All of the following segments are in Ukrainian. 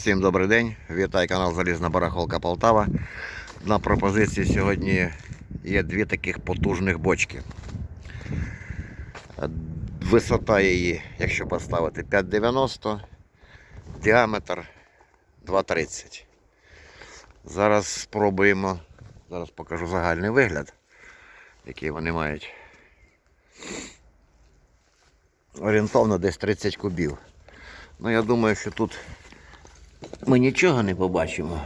Всім добрий день. Вітаю канал Залізна Барахолка Полтава. На пропозиції сьогодні є дві таких потужних бочки. Висота її, якщо поставити 5,90, діаметр 2,30. Зараз спробуємо, зараз покажу загальний вигляд, який вони мають. Орієнтовно десь 30 кубів. Ну я думаю, що тут ми нічого не побачимо.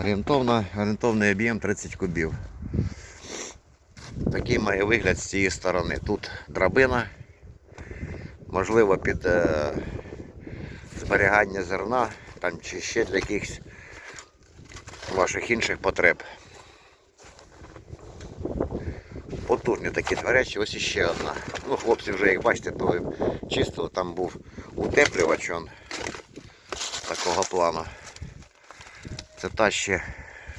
Орієнтовно, орієнтовний об'єм 30 кубів. Такий має вигляд з цієї сторони. Тут драбина, можливо, під е, зберігання зерна там, чи ще для якихось ваших інших потреб. Потужні такі дверечі, ось іще одна. Ну, хлопці вже, як бачите, то чистили, там був утеплювач он, такого плану. Це та ще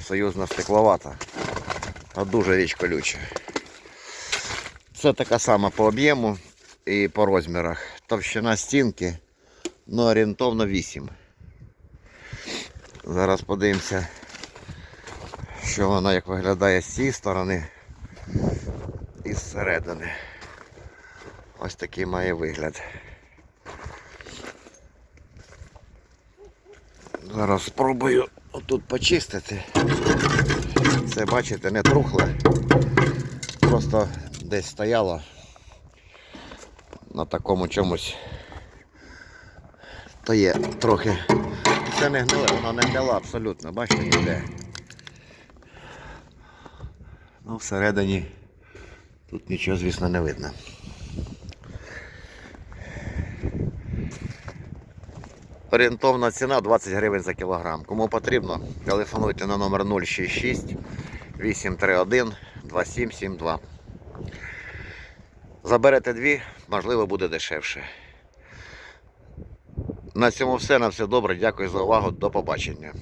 союзна стекловата. А дуже річ колюча. Це така сама по об'єму і по розмірах. Товщина стінки, ну орієнтовно 8. Зараз подивимося, що вона як виглядає з цієї сторони і зсередини. Ось такий має вигляд. Зараз спробую отут почистити. Це, бачите, не трухле. Просто десь стояло на такому чомусь. То є трохи. Це не гниле, воно не гнила абсолютно, бачите, ніде. Ну, всередині тут нічого, звісно, не видно. Орієнтовна ціна 20 гривень за кілограм. Кому потрібно, телефонуйте на номер 066 831 2772. Заберете дві, можливо, буде дешевше. На цьому все. На все добре. Дякую за увагу. До побачення.